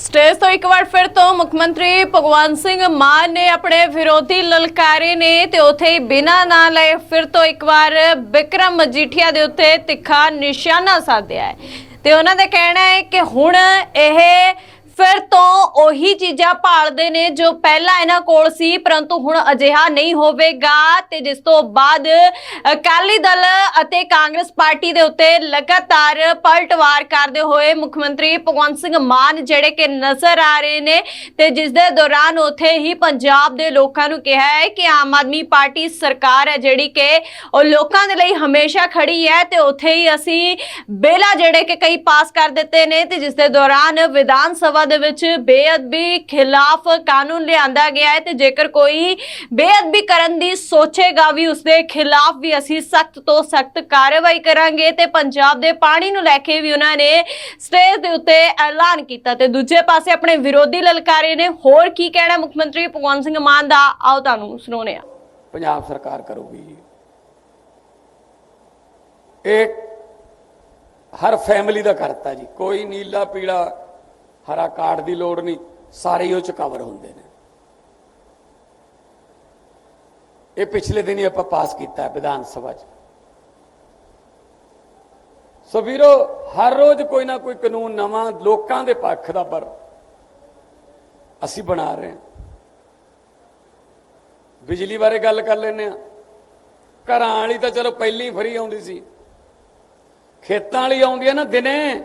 Stage ਤੋਂ ਇੱਕ ਵਾਰ ਫਿਰ ਤੋਂ ਮੁੱਖ ਮੰਤਰੀ ਭਗਵੰਤ ਸਿੰਘ ਮਾਨ ਨੇ ਆਪਣੇ ਵਿਰੋਧੀ ਲਲਕਾਰੇ ਨੇ ਤੇ ਉਥੇ ਹੀ ਬਿਨਾਂ ਨਾਂ ਲਏ ਫਿਰ ਤੋਂ ਇੱਕ ਵਾਰ ਬਿਕਰਮ ਮਜੀਠੀਆ ਦੇ ਉੱਤੇ ਤਿੱਖਾ ਨਿਸ਼ਾਨਾ ਸਾਧਿਆ ਹੈ। ਤੇ ਉਹਨਾਂ ਦਾ ਕਹਿਣਾ ਹੈ ਕਿ ਹੁਣ ਇਹ ਫਿਰ ਤੋਂ ਉਹੀ ਚੀਜ਼ਾਂ ਭਾਲਦੇ ਨੇ ਜੋ ਪਹਿਲਾਂ ਇਹਨਾਂ ਕੋਲ ਸੀ, ਪਰੰਤੂ ਹੁਣ ਅਜਿਹਾ ਨਹੀਂ ਹੋਵੇਗਾ ਤੇ ਜਿਸ ਤੋਂ ਬਾਅਦ ਅਕਾਲੀ ਦਲ ਅਤੇ ਕਾਂਗਰਸ ਪਾਰਟੀ ਦੇ ਉੱਤੇ ਲਗਾਤਾਰ ਪਲਟਵਾਰ ਕਰਦੇ ਹੋਏ ਮੁੱਖ ਮੰਤਰੀ ਭਗਵੰਤ ਸਿੰਘ ਮਾਨ ਜਿਹੜੇ ਕਿ ਨਜ਼ਰ ਆ ਰਹੇ ਨੇ ਤੇ ਜਿਸ ਦੇ ਦੌਰਾਨ ਉਥੇ ਹੀ ਪੰਜਾਬ ਦੇ ਲੋਕਾਂ ਨੂੰ ਕਿਹਾ ਹੈ ਕਿ ਆਮ ਆਦਮੀ ਪਾਰਟੀ ਸਰਕਾਰ ਹੈ ਜਿਹੜੀ ਕਿ ਉਹ ਲੋਕਾਂ ਦੇ ਲਈ ਹਮੇਸ਼ਾ ਖੜੀ ਹੈ ਤੇ ਉਥੇ ਹੀ ਅਸੀਂ ਬੇਲਾ ਜਿਹੜੇ ਕਿ ਕਈ ਪਾਸ ਕਰ ਦਿੱਤੇ ਨੇ ਤੇ ਜਿਸ ਦੇ ਦੌਰਾਨ ਵਿਧਾਨ ਸਭਾ ਦੇ ਵਿੱਚ ਬੇਅਦਬੀ ਖਿਲਾਫ ਕਾਨੂੰਨ ਲਿਆਂਦਾ ਗਿਆ ਹੈ ਤੇ ਜੇਕਰ ਕੋਈ ਬੇਅਦਬੀ ਕਰਨ ਦੀ ਸੋਚੇਗਾ ਵੀ ਉਸ ਦੇ ਖਿਲਾਫ ਵੀ ਅਸੀਂ ਸਖਤ ਤੋਂ ਸਖਤ ਕਾਰਵਾਈ ਕਰਾਂਗੇ ਤੇ ਪੰਜਾਬ ਦੇ ਪਾਣੀ ਨੂੰ ਲੈ ਕੇ ਵੀ ਉਹਨਾਂ ਨੇ ਸਟੇਜ ਦੇ ਉੱਤੇ ਐਲਾਨ ਕੀਤਾ ਤੇ ਦੂਜੇ ਪਾਸੇ ਆਪਣੇ ਵਿਰੋਧੀ ਲਲਕਾਰੇ ਨੇ ਹੋਰ ਕੀ ਕਹਿਣਾ? ਮੁੱਖ ਮੰਤਰੀ ਭਗਵੰਤ ਸਿੰਘ ਮਾਨ ਦਾ ਆਓ ਤੁਹਾਨੂੰ ਸੁਣਾਉਣੇ ਆ ਪੰਜਾਬ ਸਰਕਾਰ ਕਰੂਗੀ। ਇਹ ਹਰ ਫੈਮਿਲੀ ਦਾ ਕਰਤਾ ਜੀ। ਕੋਈ ਨੀਲਾ ਪੀਲਾ ਹਰਾ ਕਾਰਡ ਦੀ ਲੋੜ ਨਹੀਂ, ਸਾਰੇ ਹੀ ਉਹ ਚ ਕਵਰ ਹੁੰਦੇ ਨੇ। ਇਹ ਪਿਛਲੇ ਦਿਨ ਹੀ ਆਪਾਂ ਪਾਸ ਕੀਤਾ ਵਿਧਾਨ ਸਭਾ ਚ। ਸੋ ਵੀਰੋ, ਹਰ ਰੋਜ਼ ਕੋਈ ਨਾ ਕੋਈ ਕਾਨੂੰਨ ਨਵਾਂ ਲੋਕਾਂ ਦੇ ਪੱਖ ਦਾ ਪਰ ਅਸੀਂ ਬਣਾ ਰਹੇ ਹਾਂ। ਬਿਜਲੀ ਬਾਰੇ ਗੱਲ ਕਰ ਲੈਨੇ ਆ ਘਰਾਂ ਵਾਲੀ ਤਾਂ ਚਲੋ ਪਹਿਲੀ ਫਰੀ ਆਉਂਦੀ ਸੀ। ਖੇਤਾਂ ਵਾਲੀ ਆਉਂਦੀ ਹੈ ਨਾ ਦਿਨੇ।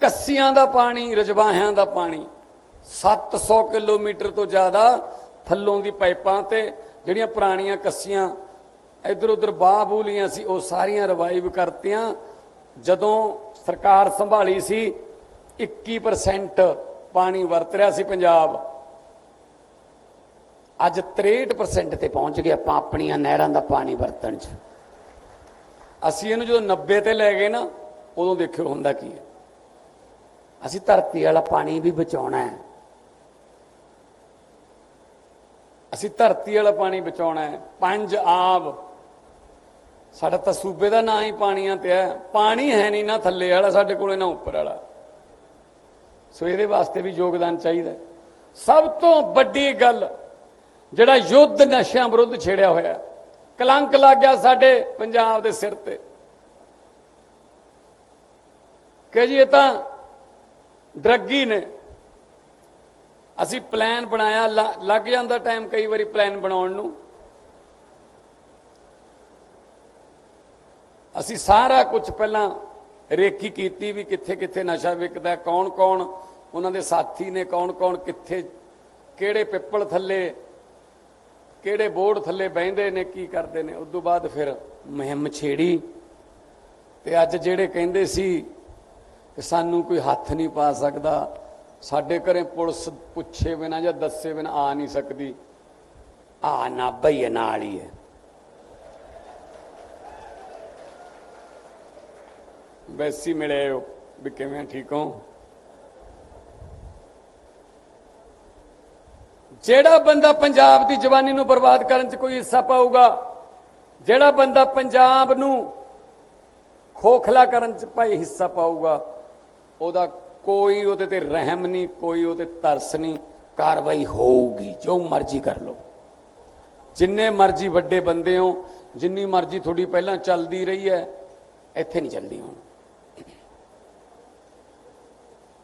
ਕੱਸੀਆਂ ਦਾ ਪਾਣੀ, ਰਜਵਾਹਿਆਂ ਦਾ ਪਾਣੀ। 700 ਕਿਲੋਮੀਟਰ ਤੋਂ ਜ਼ਿਆਦਾ ਥੱਲੋਂ ਦੀ ਪਾਈਪਾਂ ਤੇ ਜਿਹੜੀਆਂ ਪੁਰਾਣੀਆਂ ਕੱਸੀਆਂ ਇੱਧਰ ਉੱਧਰ ਬਾਹ ਬੂਲੀਆਂ ਸੀ, ਉਹ ਸਾਰੀਆਂ ਰਿਵਾਈਵ ਕਰਤੀਆਂ। ਜਦੋਂ ਸਰਕਾਰ ਸੰਭਾਲੀ ਸੀ 21% ਪਾਣੀ ਵਰਤ ਰਿਹਾ ਸੀ ਪੰਜਾਬ। ਅੱਜ 63% ਤੇ ਪਹੁੰਚ ਗਏ ਆਪਾਂ ਆਪਣੀਆਂ ਨਹਿਰਾਂ ਦਾ ਪਾਣੀ ਵਰਤਣ 'ਚ। ਅਸੀਂ ਇਹਨੂੰ ਜਦੋਂ 90 ਤੇ ਲੈ ਗਏ ਨਾ, ਉਦੋਂ ਦੇਖਿਓ ਹੁੰਦਾ ਕੀ ਹੈ। ਅਸੀਂ ਧਰਤੀ ਵਾਲਾ ਪਾਣੀ ਵੀ ਬਚਾਉਣਾ ਹੈ। ਅਸੀਂ ਧਰਤੀ ਵਾਲਾ ਪਾਣੀ ਬਚਾਉਣਾ ਹੈ। ਪੰਜ ਆਬ। ਸਾਡਾ ਤਾਂ ਸੂਬੇ ਦਾ ਨਾਂ ਹੀ ਪਾਣੀਆਂ ਤੇ ਹੈ। ਪਾਣੀ ਹੈ ਨਹੀਂ ਨਾ ਥੱਲੇ ਵਾਲਾ, ਸਾਡੇ ਕੋਲੇ ਨਾ ਉੱਪਰ ਵਾਲਾ। ਸੋ ਇਹਦੇ ਵਾਸਤੇ ਵੀ ਯੋਗਦਾਨ ਚਾਹੀਦਾ ਸਭ ਤੋਂ ਵੱਡੀ ਗੱਲ, ਜਿਹੜਾ ਯੁੱਧ ਨਸ਼ਿਆਂ ਵਿਰੁੱਧ ਛੇੜਿਆ ਹੋਇਆ ਕਲੰਕ ਲੱਗ ਗਿਆ ਸਾਡੇ ਪੰਜਾਬ ਦੇ ਸਿਰ ਤੇ। ਕਿ ਜੀ, ਇਹ ਤਾਂ ਡਰੱਗੀ ਨੇ। ਅਸੀਂ ਪਲਾਨ ਬਣਾਇਆ, ਲ- ਲੱਗ ਜਾਂਦਾ ਟਾਈਮ ਕਈ ਵਾਰੀ ਪਲਾਨ ਬਣਾਉਣ ਨੂੰ। ਅਸੀਂ ਸਾਰਾ ਕੁਝ ਪਹਿਲਾਂ ਰੇਖੀ ਕੀਤੀ ਵੀ ਕਿੱਥੇ ਕਿੱਥੇ ਨਸ਼ਾ ਵਿਕਦਾ, ਕੌਣ ਕੌਣ, ਉਹਨਾਂ ਦੇ ਸਾਥੀ ਨੇ ਕੌਣ ਕੌਣ, ਕਿੱਥੇ, ਕਿਹੜੇ ਪਿੱਪਲ ਥੱਲੇ, ਕਿਹੜੇ ਬੋਰਡ ਥੱਲੇ ਬਹਿੰਦੇ ਨੇ, ਕੀ ਕਰਦੇ ਨੇ। ਉਸ ਤੋਂ ਬਾਅਦ ਫਿਰ ਮੁਹਿੰਮ ਛੇੜੀ ਤੇ ਅੱਜ ਜਿਹੜੇ ਕਹਿੰਦੇ ਸੀ ਕਿ ਸਾਨੂੰ ਕੋਈ ਹੱਥ ਨਹੀਂ ਪਾ ਸਕਦਾ। ਸਾਡੇ ਘਰੇ ਪੁਲਿਸ ਪੁੱਛੇ ਬਿਨਾ ਜਾਂ ਦੱਸੇ ਬਿਨਾ ਆ ਨਹੀਂ ਸਕਦੀ। ਆ ਨਾ ਬਈ ਨਾਲ ਹੀ ਹੈ। ਵੈਸੀ ਮਿਲੇ ਹੋ ਵੀ ਕਿਵੇਂ ਠੀਕ ਹੋ? ਜਿਹੜਾ ਬੰਦਾ ਪੰਜਾਬ ਦੀ ਜਵਾਨੀ ਨੂੰ ਬਰਬਾਦ ਕਰਨ 'ਚ ਕੋਈ ਹਿੱਸਾ ਪਾਊਗਾ, ਜਿਹੜਾ ਬੰਦਾ ਪੰਜਾਬ ਨੂੰ ਖੋਖਲਾ ਕਰਨ 'ਚ ਭਾਈ ਹਿੱਸਾ ਪਾਊਗਾ ਉਹਦਾ ਕੋਈ ਉਹਦੇ ਤੇ ਰਹਿਮ ਨਹੀਂ, ਕੋਈ ਉਹਦੇ ਤਰਸ ਨਹੀਂ, ਕਾਰਵਾਈ ਹੋਊਗੀ, ਜੋ ਮਰਜ਼ੀ ਕਰ ਲਓ। ਜਿੰਨੇ ਮਰਜ਼ੀ ਵੱਡੇ ਬੰਦੇ ਹੋ ਜਿੰਨੀ ਮਰਜ਼ੀ ਤੁਹਾਡੀ ਪਹਿਲਾਂ ਚੱਲਦੀ ਰਹੀ ਹੈ, ਇੱਥੇ ਨਹੀਂ ਚੱਲਦੀ ਹੁਣ।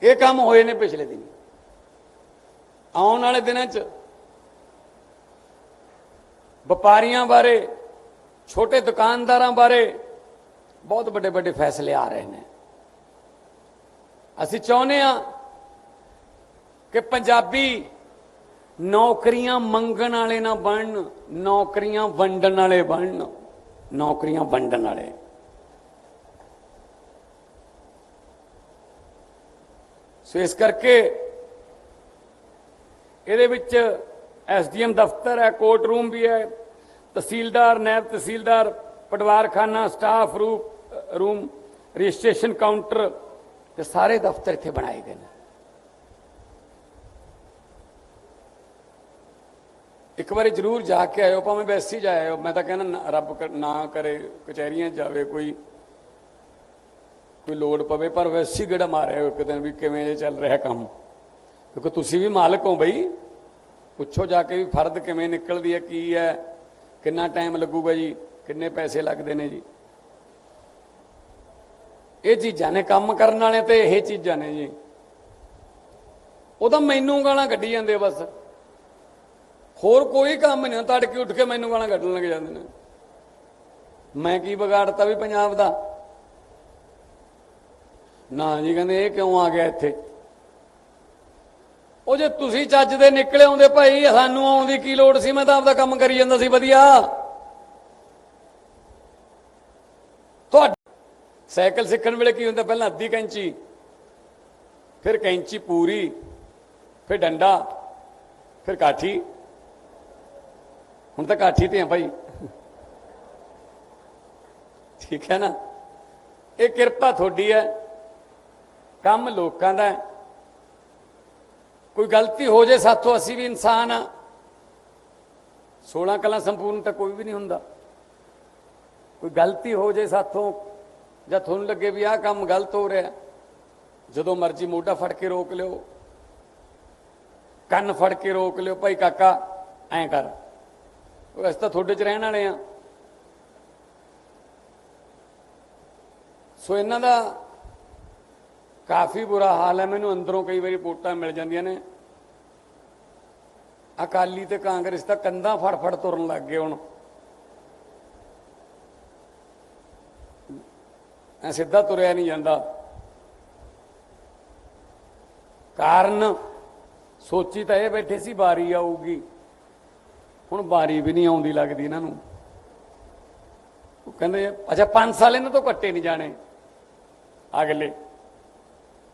ਇਹ ਕੰਮ ਹੋਏ ਨੇ ਪਿਛਲੇ ਦਿਨ। ਆਉਣ ਵਾਲੇ ਦਿਨਾਂ 'ਚ ਵਪਾਰੀਆਂ ਬਾਰੇ, ਛੋਟੇ ਦੁਕਾਨਦਾਰਾਂ ਬਾਰੇ ਬਹੁਤ ਵੱਡੇ ਵੱਡੇ ਫੈਸਲੇ ਆ ਰਹੇ ਨੇ। ਅਸੀਂ ਚਾਹੁੰਦੇ ਆ ਕਿ ਪੰਜਾਬੀ ਨੌਕਰੀਆਂ ਮੰਗਣ ਵਾਲੇ ਨਾ ਬਣਨ, ਨੌਕਰੀਆਂ ਵੰਡਣ ਵਾਲੇ ਬਣਨ, ਨੌਕਰੀਆਂ ਵੰਡਣ ਵਾਲੇ। ਸੋ ਇਸ ਕਰਕੇ ਇਹਦੇ ਵਿੱਚ ਐਸਡੀਐਮ ਦਫ਼ਤਰ ਹੈ ਕੋਰਟ ਰੂਮ ਵੀ ਹੈ, ਤਹਿਸੀਲਦਾਰ ਨਾਇਬ ਤਹਿਸੀਲਦਾਰ, ਪਟਵਾਰਖਾਨਾ ਸਟਾਫ ਰੂ- ਰੂਮ ਰਜਿਸਟ੍ਰੇਸ਼ਨ ਕਾਊਂਟਰ ਤੇ ਸਾਰੇ ਦਫ਼ਤਰ ਇੱਥੇ ਬਣਾਏ ਗਏ ਨੇ। ਇੱਕ ਵਾਰੀ ਜ਼ਰੂਰ ਜਾ ਕੇ ਆਇਓ, ਭਾਵੇਂ ਵੈਸੇ ਹੀ ਜਾ ਆਇਓ। ਮੈਂ ਤਾਂ ਕਹਿੰਦਾ ਨਾ- ਰੱਬ ਨਾ ਕਰੇ, ਕਚਹਿਰੀਆਂ ਜਾਵੇ, ਕੋਈ ਕੋਈ ਲੋੜ ਪਵੇ, ਪਰ ਵੈਸੇ ਹੀ ਗੇੜਾ ਮਾਰਿਆ ਇੱਕ ਦਿਨ ਵੀ ਕਿਵੇਂ ਜੇ ਚੱਲ ਰਿਹਾ ਕੰਮ। ਕਿਉਂਕਿ ਤੁਸੀਂ ਵੀ ਮਾਲਕ ਹੋ ਬਈ। ਪੁੱਛੋ ਜਾ ਕੇ ਵੀ ਫਰਦ ਕਿਵੇਂ ਨਿਕਲਦੀ ਹੈ, ਕੀ ਹੈ, ਕਿੰਨਾ ਟਾਈਮ ਲੱਗੂਗਾ ਜੀ, ਕਿੰਨੇ ਪੈਸੇ ਲੱਗਦੇ ਨੇ ਜੀ। ਇਹ ਚੀਜ਼ਾਂ ਨੇ ਕੰਮ ਕਰਨ ਵਾਲੇ ਤੇ ਇਹ ਚੀਜ਼ਾਂ ਨੇ ਜੀ। ਉਹ ਤਾਂ ਮੈਨੂੰ ਗਾਲਾਂ ਕੱਢੀ ਜਾਂਦੇ ਬਸ। ਹੋਰ ਕੋਈ ਕੰਮ ਨਹੀਂ ਤੜਕੇ ਉੱਠ ਕੇ ਮੈਨੂੰ ਗਾਲਾਂ ਕੱਢਣ ਲੱਗ ਜਾਂਦੇ ਨੇ। ਮੈਂ ਕੀ ਵਿਗਾੜਤਾ ਵੀ ਪੰਜਾਬ ਦਾ? ਨਾ ਜੀ, ਕਹਿੰਦੇ ਇਹ ਕਿਉਂ ਆ ਗਿਆ ਇੱਥੇ? ਉਹ ਜੇ ਤੁਸੀਂ ਚੱਜ ਦੇ ਨਿਕਲੇ ਆਉਂਦੇ ਭਾਈ, ਸਾਨੂੰ ਆਉਣ ਦੀ ਕੀ ਲੋੜ ਸੀ? ਮੈਂ ਤਾਂ ਆਪਦਾ ਕੰਮ ਕਰੀ ਜਾਂਦਾ ਸੀ, ਵਧੀਆ ਤੁਹਾਡੇ ਸਾਈਕਲ ਸਿੱਖਣ ਵੇਲੇ ਕੀ ਹੁੰਦਾ? ਪਹਿਲਾਂ ਅੱਧੀ ਕੈਂਚੀ, ਫਿਰ ਕੈਂਚੀ ਪੂਰੀ, ਫਿਰ ਡੰਡਾ, ਫਿਰ ਕਾਠੀ। ਹੁਣ ਤਾਂ ਕਾਠੀ ਤੇ ਆ ਭਾਈ ਠੀਕ ਹੈ ਨਾ? ਇਹ ਕਿਰਪਾ ਤੁਹਾਡੀ ਹੈ। ਕੰਮ ਲੋਕਾਂ ਦਾ ਕੋਈ ਗਲਤੀ ਹੋ ਜੇ ਸਾਥੋਂ ਅਸੀਂ ਵੀ ਇਨਸਾਨ ਆ 16 ਕਲਾ ਸੰਪੂਰਨ ਤਾਂ ਕੋਈ ਵੀ ਨਹੀਂ ਹੁੰਦਾ। ਕੋਈ ਗਲਤੀ ਹੋ ਜੇ ਸਾਥੋਂ ਜਾਂ ਤੁਹਾਨੂੰ ਲੱਗੇ ਵੀ ਆਹ ਕੰਮ ਗਲਤ ਹੋ ਰਿਹਾ। ਜਦੋਂ ਮਰਜ਼ੀ ਮੋਢਾ ਫੜ ਕੇ ਰੋਕ ਲਿਓ। ਕੰਨ ਫੜ ਕੇ ਰੋਕ ਲਿਓ, ਭਾਈ ਕਾਕਾ, ਐਂ ਕਰ। ਉਹ ਅਸੀਂ ਤਾਂ ਤੁਹਾਡੇ 'ਚ ਰਹਿਣ ਵਾਲੇ ਆ। ਸੋ ਇਹਨਾਂ ਦਾ ਕਾਫੀ ਬੁਰਾ ਹਾਲ ਹੈ। ਮੈਨੂੰ ਅੰਦਰੋਂ ਕਈ ਵਾਰੀ ਰਿਪੋਰਟਾਂ ਮਿਲ ਜਾਂਦੀਆਂ ਨੇ। ਅਕਾਲੀ ਤੇ ਕਾਂਗਰਸ ਤਾਂ ਕੰਧਾਂ ਫੜ ਫੜ ਤੁਰਨ ਲੱਗ ਗਏ ਹੁਣ। ਐ ਸਿੱਧਾ ਤੁਰਿਆ ਨਹੀਂ ਜਾਂਦਾ। ਕਾਰਨ ਸੋਚੀ ਤਾਂ ਇਹ ਬੈਠੇ ਸੀ ਬਾਰੀ ਆਊਗੀ। ਹੁਣ ਬਾਰੀ ਵੀ ਨਹੀਂ ਆਉਂਦੀ ਲੱਗਦੀ ਇਹਨਾਂ ਨੂੰ। ਉਹ ਕਹਿੰਦੇ, ਅੱਛਾ 5 ਸਾਲ ਇਹਨਾਂ ਤੋਂ ਕੱਟੇ ਨਹੀਂ ਜਾਣੇ ਅਗਲੇ।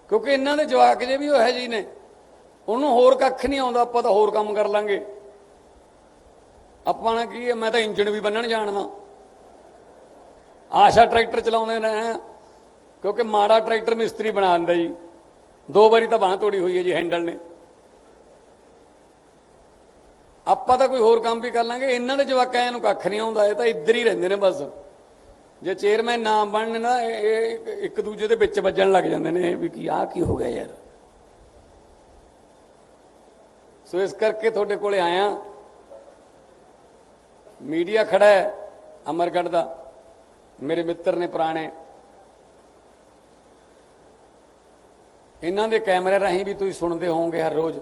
ਕਿਉਂਕਿ ਇਹਨਾਂ ਦੇ ਜਵਾਕ ਜੇ ਵੀ ਉਹ ਹੈ ਜੀ ਨੇ, ਉਹਨੂੰ ਹੋਰ ਕੱਖ ਨਹੀਂ ਆਉਂਦਾ, ਆਪਾਂ ਤਾਂ ਹੋਰ ਕੰਮ ਕਰ ਲਾਂਗੇ। ਆਪਾਂ ਨਾ ਕੀ ਹੈ, ਮੈਂ ਤਾਂ ਇੰਜਣ ਵੀ ਬੰਨਣ ਜਾਣਦਾ। ਆਸ਼ਾ ਟਰੈਕਟਰ ਚਲਾਉਂਦੇ ਨੇ ਕਿਉਂਕਿ ਮਾੜਾ ਟਰੈਕਟਰ ਮਿਸਤਰੀ ਬਣਾ ਦਿੰਦਾ ਜੀ ਦੋ ਵਾਰੀ ਤਾਂ ਬਾਹ ਤੋੜੀ ਹੋਈ ਹੈ ਜੀ, ਹੈਂਡਲ ਨੇ। ਆਪਾਂ ਤਾਂ ਕੋਈ ਹੋਰ ਕੰਮ ਵੀ ਕਰ ਲਾਂਗੇ। ਇਹਨਾਂ ਦੇ ਜਵਾਕਾਂ ਨੂੰ ਕੱਖ ਨਹੀਂ ਆਉਂਦਾ, ਇਹ ਤਾਂ ਇੱਧਰ ਹੀ ਰਹਿੰਦੇ ਨੇ ਬਸ। ਜੇ ਚੇਅਰਮੈਨ ਨਾਮ ਬਣਨ ਨਾ, ਇਹ ਇੱਕ ਦੂਜੇ ਦੇ ਵਿੱਚ ਵੱਜਣ ਲੱਗ ਜਾਂਦੇ ਨੇ, ਵੀ ਕੀ ਆ ਕੀ ਹੋ ਗਿਆ ਯਾਰ। ਸੋ ਇਸ ਕਰਕੇ ਤੁਹਾਡੇ ਕੋਲੇ ਆਇਆ। ਮੀਡੀਆ ਖੜਾ ਹੈ, ਅਮਰਗੜ੍ਹ ਦਾ। ਮੇਰੇ ਮਿੱਤਰ ਨੇ ਪੁਰਾਣੇ। ਇਹਨਾਂ ਦੇ ਕੈਮਰੇ ਰਾਹੀਂ ਵੀ ਤੁਸੀਂ ਸੁਣਦੇ ਹੋਵੋਗੇ ਹਰ ਰੋਜ਼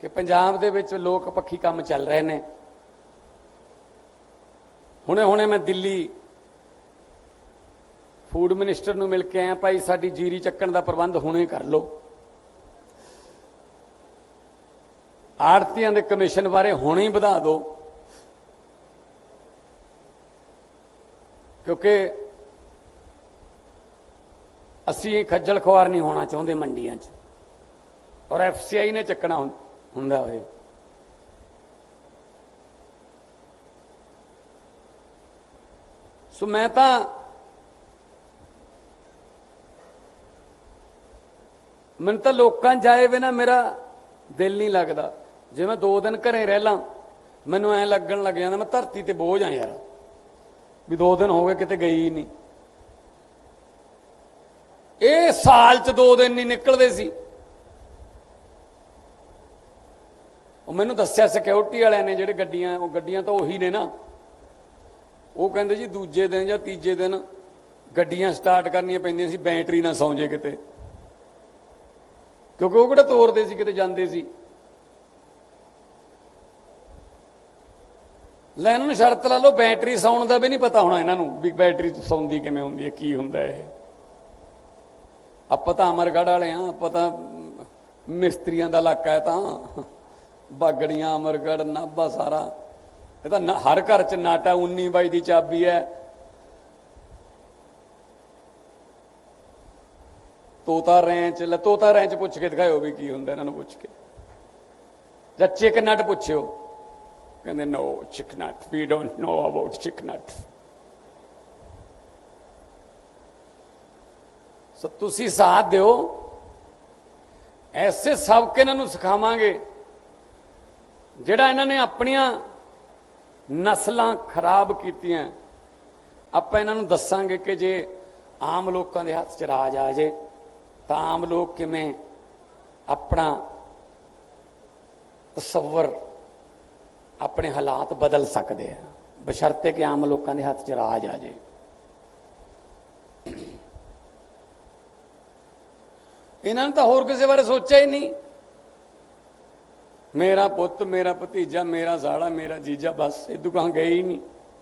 ਕਿ ਪੰਜਾਬ ਦੇ ਵਿੱਚ ਲੋਕ ਪੱਖੀ ਕੰਮ ਚੱਲ ਰਹੇ ਨੇ। ਹੁਣੇ ਹੁਣੇ ਮੈਂ ਦਿੱਲੀ ਫੂਡ ਮਿਨਿਸਟਰ ਨੂੰ ਮਿਲ ਕੇ ਆਇਆ, ਭਾਈ ਸਾਡੀ ਜੀਰੀ ਚੱਕਣ ਦਾ ਪ੍ਰਬੰਧ ਹੁਣੇ ਕਰ ਲਓ। ਆੜਤੀਆਂ ਦੇ ਕਮਿਸ਼ਨ ਬਾਰੇ ਹੁਣੇ ਹੀ ਵਧਾ ਦਿਓ। ਕਿਉਂਕਿ ਅਸੀਂ ਖੱਜਲ ਖੁਆਰ ਨਹੀਂ ਹੋਣਾ ਚਾਹੁੰਦੇ ਮੰਡੀਆਂ 'ਚ। ਔਰ ਐਫਸੀਆਈ ਨੇ ਚੱਕਣਾ ਹੁੰ- ਹੁੰਦਾ ਹੋਏ ਸੋ ਮੈਂ ਤਾਂ ਮੈਨੂੰ ਤਾਂ ਲੋਕਾਂ 'ਚ ਜਾਏ ਬਿਨਾ ਮੇਰਾ ਦਿਲ ਨਹੀਂ ਲੱਗਦਾ। ਜੇ ਮੈਂ ਦੋ ਦਿਨ ਘਰੇ ਰਹਿ ਲਾਂ, ਮੈਨੂੰ ਐ ਲੱਗਣ ਲੱਗ ਜਾਂਦਾ, ਮੈਂ ਧਰਤੀ ਤੇ ਬੋਝ ਆ ਯਾਰ। ਵੀ ਦੋ ਦਿਨ ਹੋ ਗਏ ਕਿਤੇ ਗਈ ਨਹੀਂ। ਇਹ ਸਾਲ 'ਚ ਦੋ ਦਿਨ ਨਹੀਂ ਨਿਕਲਦੇ ਸੀ। ਉਹ ਮੈਨੂੰ ਦੱਸਿਆ ਸਿਕਿਉਰਿਟੀ ਵਾਲਿਆਂ ਨੇ ਜਿਹੜੇ ਗੱਡੀਆਂ, ਉਹ ਗੱਡੀਆਂ ਤਾਂ ਉਹੀ ਨੇ ਨਾ। ਉਹ ਕਹਿੰਦੇ ਜੀ ਦੂਜੇ ਦਿਨ ਜਾਂ ਤੀਜੇ ਦਿਨ ਗੱਡੀਆਂ ਸਟਾਰਟ ਕਰਨੀਆਂ ਪੈਂਦੀਆਂ ਸੀ, ਬੈਟਰੀ ਨਾ ਸੌਂ ਜੇ ਕਿਤੇ। ਕਿਉਂਕਿ ਉਹ ਕਿਹੜਾ ਤੋਰਦੇ ਸੀ, ਕਿਤੇ ਜਾਂਦੇ ਸੀ। ਲੈ, ਇਹਨਾਂ ਨੂੰ ਸ਼ਰਤ ਲਾ ਲਓ, ਬੈਟਰੀ ਸੌਣ ਦਾ ਵੀ ਨਹੀਂ ਪਤਾ ਹੋਣਾ ਇਹਨਾਂ ਨੂੰ ਵੀ ਬੈਟਰੀ ਸੌਂਦੀ ਕਿਵੇਂ ਹੁੰਦੀ ਹੈ, ਕੀ ਹੁੰਦਾ ਇਹ। ਆਪਾਂ ਤਾਂ ਅਮਰਗੜ੍ਹ ਵਾਲੇ ਆ ਆਪਾਂ ਤਾਂ ਮਿਸਤਰੀਆਂ ਦਾ ਇਲਾਕਾ ਹੈ ਤਾਂ। ਬਾਗੜੀਆਂ, ਅਮਰਗੜ੍ਹ, ਨਾਭਾ ਸਾਰਾ। ਇਹ ਤਾਂ ਹਰ ਘਰ ਚ ਨਾਟਾ 19 ਬਾਈ ਦੀ ਚਾਬੀ ਹੈ। ਤੋਤਾ ਰੈਂਚ, ਲੈ, ਤੋਤਾ ਰੈਂਚ ਪੁੱਛ ਕੇ ਦਿਖਾਇਓ ਵੀ ਕੀ ਹੁੰਦਾ ਇਹਨਾਂ ਨੂੰ ਪੁੱਛ ਕੇ। ਜਾਂ ਚਿਕਨਟ ਪੁੱਛਿਓ। ਕਹਿੰਦੇ ਨੋ ਚਿਕਨਟ ਵੀ ਡੋਨਟ ਨੋ ਅਬਾਊਟ ਚਿਕਨਟ ਸੋ ਤੁਸੀਂ ਸਾਥ ਦਿਓ। ਐਸੇ ਸਬਕ ਇਹਨਾਂ ਨੂੰ ਸਿਖਾਵਾਂਗੇ, ਜਿਹੜਾ ਇਹਨਾਂ ਨੇ ਆਪਣੀਆਂ ਨਸਲਾਂ ਖਰਾਬ ਕੀਤੀਆਂ। ਆਪਾਂ ਇਹਨਾਂ ਨੂੰ ਦੱਸਾਂਗੇ ਕਿ ਜੇ ਆਮ ਲੋਕਾਂ ਦੇ ਹੱਥ 'ਚ ਰਾਜ ਆ ਜੇ, ਤਾਂ ਆਮ ਲੋਕ ਕਿਵੇਂ ਆਪਣਾ ਤਸਵਰ ਆਪਣੇ ਹਾਲਾਤ ਬਦਲ ਸਕਦੇ ਆ। ਬਸ਼ਰਤੇ ਕਿ ਆਮ ਲੋਕਾਂ ਦੇ ਹੱਥ 'ਚ ਰਾਜ ਆ ਜੇ। ਇਹਨਾਂ ਨੇ ਤਾਂ ਹੋਰ ਕਿਸੇ ਬਾਰੇ ਸੋਚਿਆ ਹੀ ਨਹੀਂ। ਮੇਰਾ ਪੁੱਤ, ਮੇਰਾ ਭਤੀਜਾ, ਮੇਰਾ ਸਾਲਾ, ਮੇਰਾ ਜੀਜਾ, ਬਸ, ਇਹ ਦੁਕਾਨ ਗਏ ਹੀ ਨਹੀਂ।